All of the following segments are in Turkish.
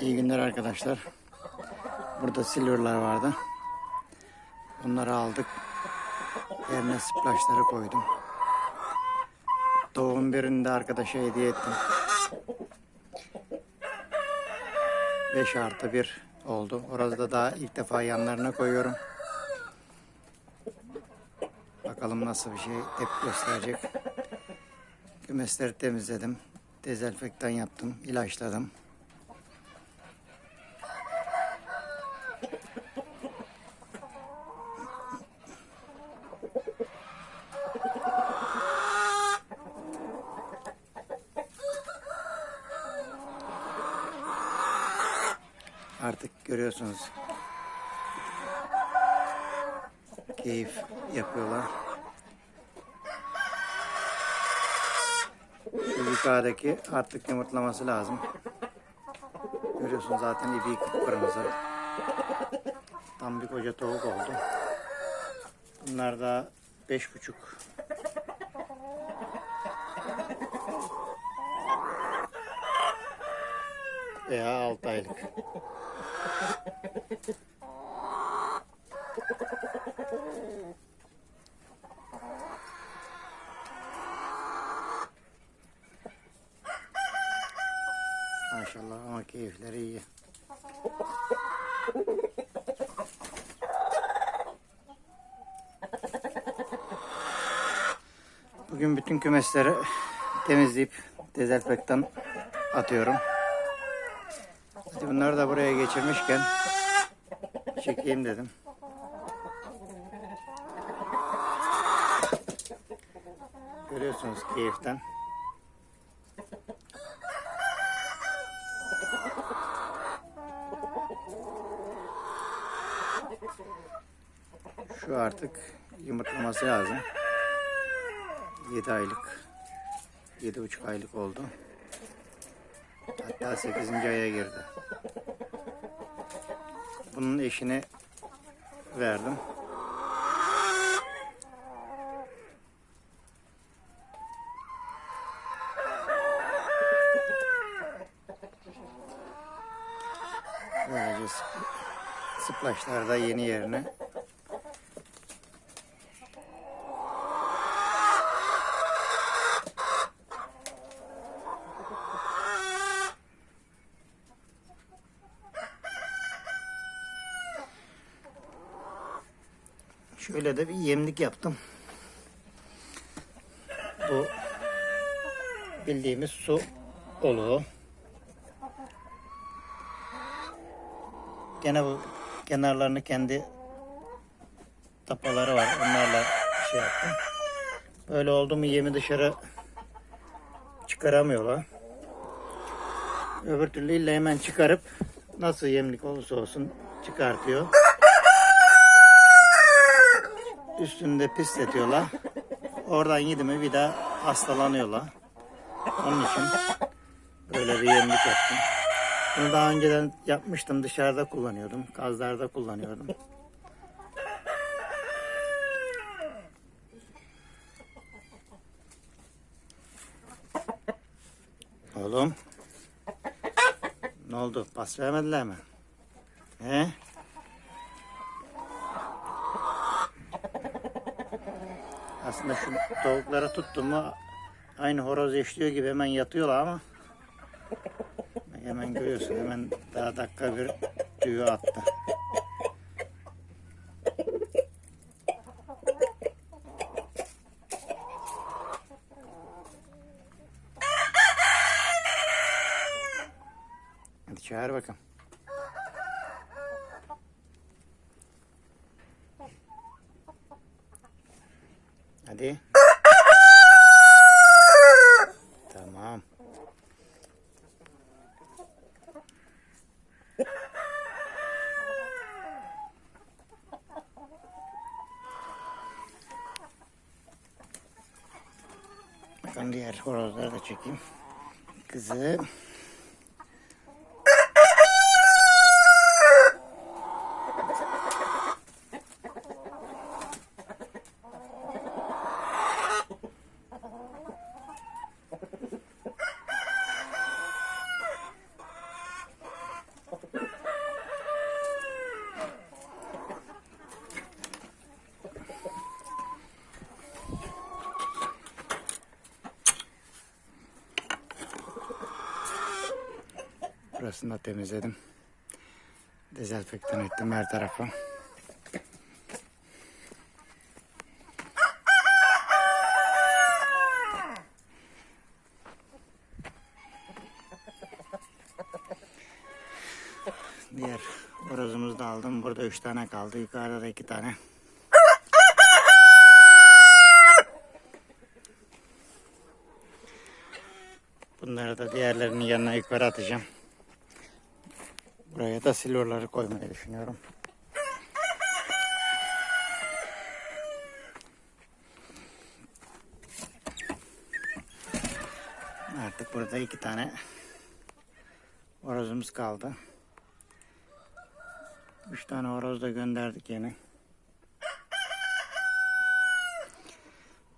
İyi günler arkadaşlar. Burada silverlar vardı. Bunları aldık. Yerine splaşları koydum. Doğum birinde arkadaşa hediye ettim. 5 artı 1 oldu. Orada daha ilk defa yanlarına koyuyorum. Bakalım nasıl bir şey tepki gösterecek. Kümesleri temizledim. Dezenfektan yaptım. ilaçladım. Artık görüyorsunuz. Keyif yapıyorlar. Şu yukarıdaki artık yumurtlaması lazım. Görüyorsun zaten ibi kıpkırmızı. Tam bir koca tavuk oldu. Bunlar da beş buçuk. Veya altı aylık. Maşallah ama keyifleri iyi. Bugün bütün kümesleri temizleyip dezenfektan atıyorum. Bunları da buraya geçirmişken çekeyim dedim. Görüyorsunuz keyiften. Şu artık yumurtlaması lazım. 7 aylık. 7,5 aylık oldu. Hatta 8. aya girdi. Bunun eşini verdim. Böylece splaşlar da yeni yerine Şöyle de bir yemlik yaptım. Bu bildiğimiz su oluğu. Gene bu kenarlarını kendi tapaları var. Onlarla şey yaptım. Böyle oldu mu yemi dışarı çıkaramıyorlar. Öbür türlü illa hemen çıkarıp nasıl yemlik olursa olsun çıkartıyor. Üstünde pisletiyorlar. Oradan yedi mi bir daha hastalanıyorlar. Onun için böyle bir yemlik yaptım. Bunu daha önceden yapmıştım. Dışarıda kullanıyordum. Gazlarda kullanıyordum. Oğlum. Ne oldu? Pas vermediler mi? He? Aslında şu tavuklara tuttum mu aynı horoz eşliyor gibi hemen yatıyorlar ama hemen görüyorsun hemen daha dakika bir tüyü attı. Hadi çağır bakalım. Hadi. Bakın diğer horozları da çekeyim. Kızı. Burasını da temizledim. Dezenfektan ettim her tarafı. Diğer horozumuzu da aldım. Burada üç tane kaldı. Yukarıda da iki tane. Bunları da diğerlerinin yanına yukarı atacağım. Buraya da silorları koymayı düşünüyorum. Artık burada iki tane horozumuz kaldı. Üç tane horoz da gönderdik yine.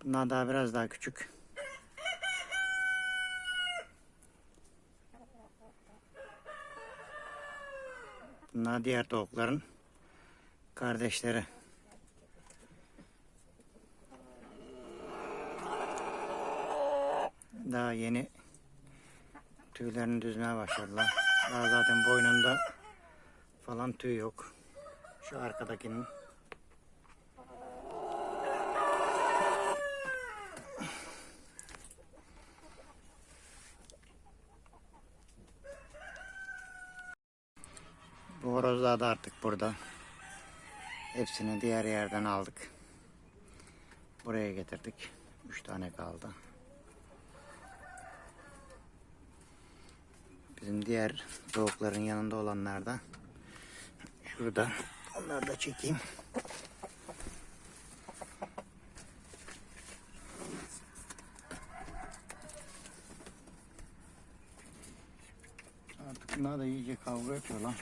Bunlar daha biraz daha küçük. Bunlar diğer tavukların kardeşleri. Daha yeni tüylerini düzmeye başladılar. Daha zaten boynunda falan tüy yok. Şu arkadakinin. Horozlar da artık burada. Hepsini diğer yerden aldık. Buraya getirdik. Üç tane kaldı. Bizim diğer tavukların yanında olanlar da şurada. Onları da çekeyim. Artık bunlar da iyice kavga ediyorlar.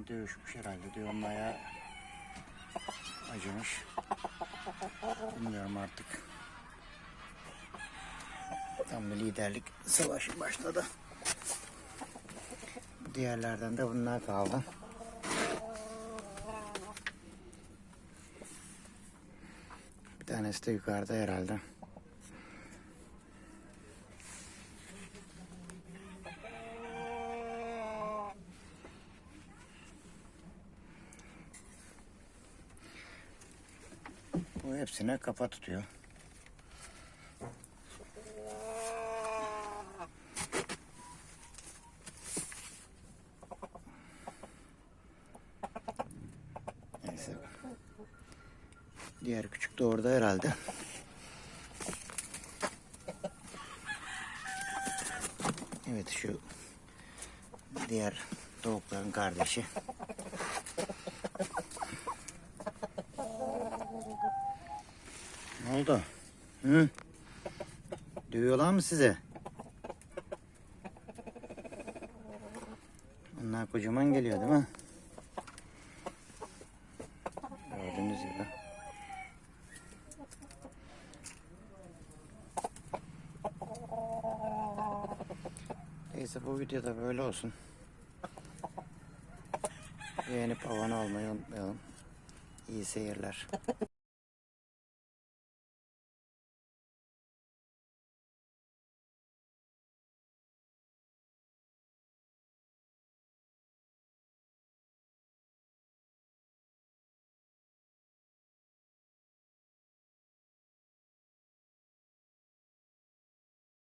Yine dövüşmüş herhalde bayağı acımış. Bilmiyorum artık. Tam bir liderlik savaşı başladı. Diğerlerden de bunlar kaldı. Bir tanesi de yukarıda herhalde. Hepsine kafa tutuyor. Neyse. Diğer küçük de orada herhalde. Evet şu diğer tavukların kardeşi. Ne oldu? Hı? Dövüyorlar mı size? Onlar kocaman geliyor değil mi? Gördüğünüz gibi. Neyse bu videoda böyle olsun. Beğenip abone olmayı unutmayalım. İyi seyirler.